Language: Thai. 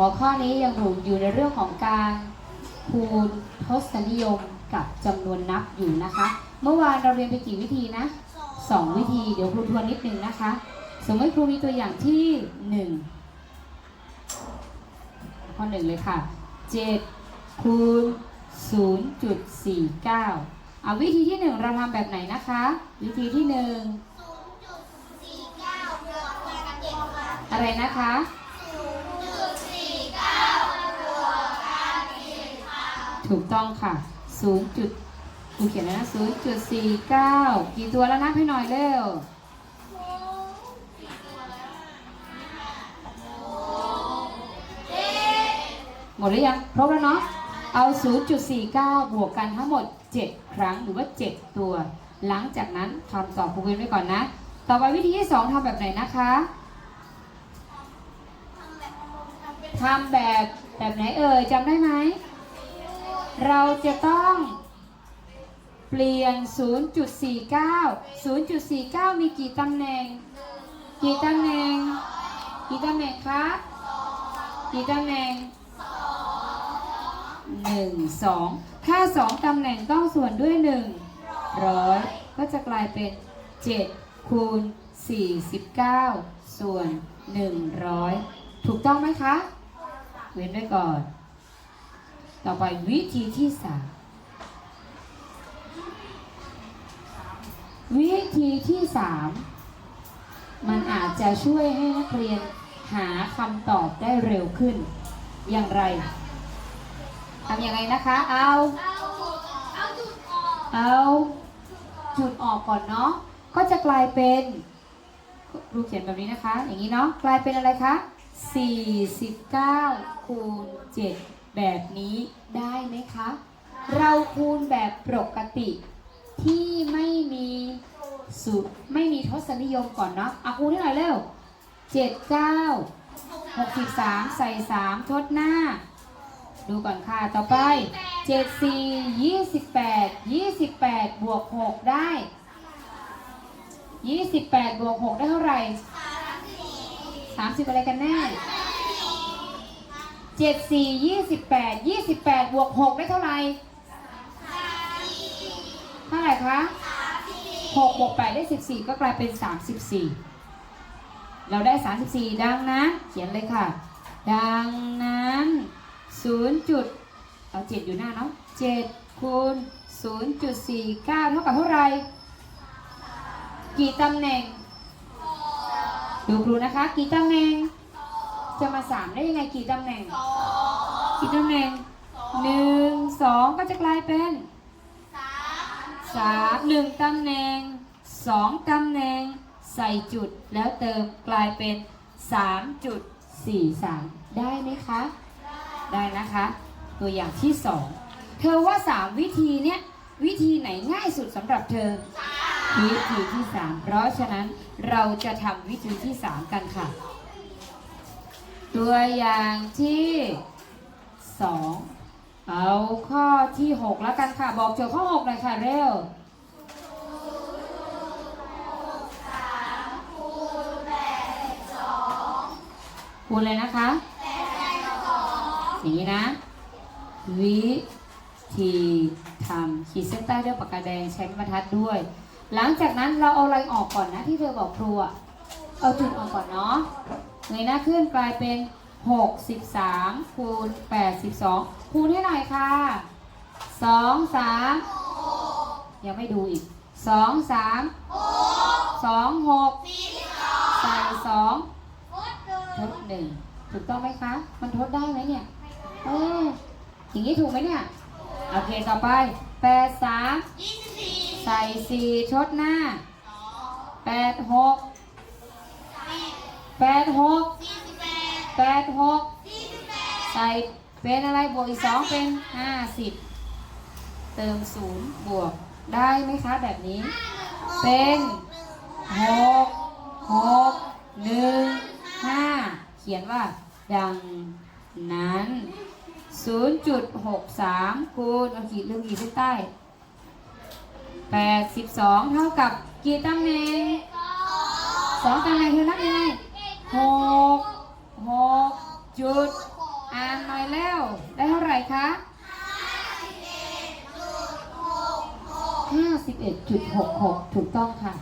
หัวข้อนี้ยังอยู่อยู่ในเรื่องของการคูณทศนิยมกับจำนวนนับอยู่นะคะ เมื่อวานเราเรียนไปกี่วิธีนะสองวิธีเดี๋ยวครูทวนนิดนึงนะคะ สมมติครูมีตัวอย่างที่หนึ่งข้อหนึ่งเลยค่ะเจ็ดคูณศูนย์จุดสี่เก้าเอาวิธีที่หนึ่งเราทำแบบไหนนะคะ วิธีที่หนึ่งอะไรนะคะ ถูกต้องค่ะ 0. จุดครูเขียนแล้วนะ0.49กี่ตัวแล้วนับให้หน่อยเร็วหมดหรือยังครบแล้วเนาะเอา 0.49 บวกกันทั้งหมด 7 ครั้งหรือว่า 7 ตัว หลังจากนั้นทำต่อครูเวนไว้ก่อนนะ ต่อไปวิธีที่ 2ทำแบบไหนนะคะทำแบบแบบไหนเอ่ยจำได้ไหม เราจะต้องเปลี่ยน 0.49 0.49 มีกี่ตำแหน่ง กี่ตำแหน่ง กี่ตำแหน่งคะกี่ตำแหน่ง 1 2 ถ้า 2 ตำแหน่งต้องส่วนด้วย 1 ร้อย ก็จะกลายเป็น 7 คูณ 49 ส่วน 100 ถูกต้องไหมคะ เว้นไว้ก่อน ต่อไปวิธีที่สามวิธีที่สามมันอาจจะช่วยให้นักเรียนหาคำตอบได้เร็วขึ้น อย่างไรทำอยังไงนะคะ เอาเอาจุดออกก่อนเนาะก็จะกลายเป็นรูปเขียนแบบนี้นะคะ อย่างนี้เนาะกลายเป็นอะไรคะ49คูณ7 แบบนี้ได้ไหมคะ เราคูณแบบปกติที่ไม่มีสูตรไม่มีทศนิยมก่อนเนาะเอาคูณให้หน่อยเร็ว7 9 63ใส่3ทดหน้า ดูก่อนค่ะ ต่อไป7 4 28 28บแปดยี่สิบแปดบวก6ได้28บแปดบวก6ได้เท่าไหร่30อะไรกันแน่ 7 4 28 28บวก6ได้เท่าไหร่เท่าไหร่คะ6บวก8ได้14ก็กลายเป็น34เราได้34ดังนั้น เขียนเลยค่ะ ดังนั้น0จุดเอา7อยู่หน้าเนาะ7คูณ0.49เท่ากับเท่าไหร่กี่ตำแหน่ง ดูครูนะคะ กี่ตำแหน่ง จะมาสามได้ยังไงกี่ตำแหน่งกี่ตำแหน่งหนึ่งสองก็จะกลายเป็นสามหนึ่งตำแหน่งสองตำแหน่งใส่จุดแล้วเติมกลายเป็นสามจุดสี่สามได้ไหมคะ ได้นะคะ ตัวอย่างที่สองเธอว่าสามวิธีเนี้ยวิธีไหนง่ายสุดสำหรับเธอ วิธีที่3เพราะฉะนั้นเราจะทำวิธีที่3กันค่ะ ตัวอย่างที่2เอาข้อที่6แล้วกันค่ะ บอกโจทย์ข้อ6หน่อยค่ะเร็วคูณเลยนะคะอย่างนี้นะ วิธีทำขีดเส้นใต้ด้วยปากกาแดงใช้บรรทัดด้วย หลังจากนั้นเราเอาอะไรออกก่อนนะที่เธอบอกครูอะเอาจุดออกก่อนเนาะ เงยหน้าขึ้นกลายเป็น 63 คูณ 82 คูณให้หน่อยค่ะ 2 3 ยังไม่ดูอีก 2 3 2 6ใส่2ทดหนึ่งถูกต้องไหมคะ มันทดได้ไหมเนี่ย เอออย่างนี้ถูกไหมเนี่ย โอเค ต่อไป 8 3 ใส่สี่ชดหน้าแปดหก แปดหกแปดหกใส่เป็นอะไรบวกอีกสองเป็นห้าสิบเติมศูนย์บวกได้ไหมคะแบบนี้ เป็นหกหกหนึ่งห้าเขียนว่า ดังนั้น 0.63 คูณเอาขีดลืมขีดเส้นใต้ 82 เท่ากับกี่ตำแหน่งสองตำแหน่งคือนับยังไง หกหกจุดอ่านหน่อยแล้ว ได้เท่าไหร่คะ51.66 ถูกต้องค่ะ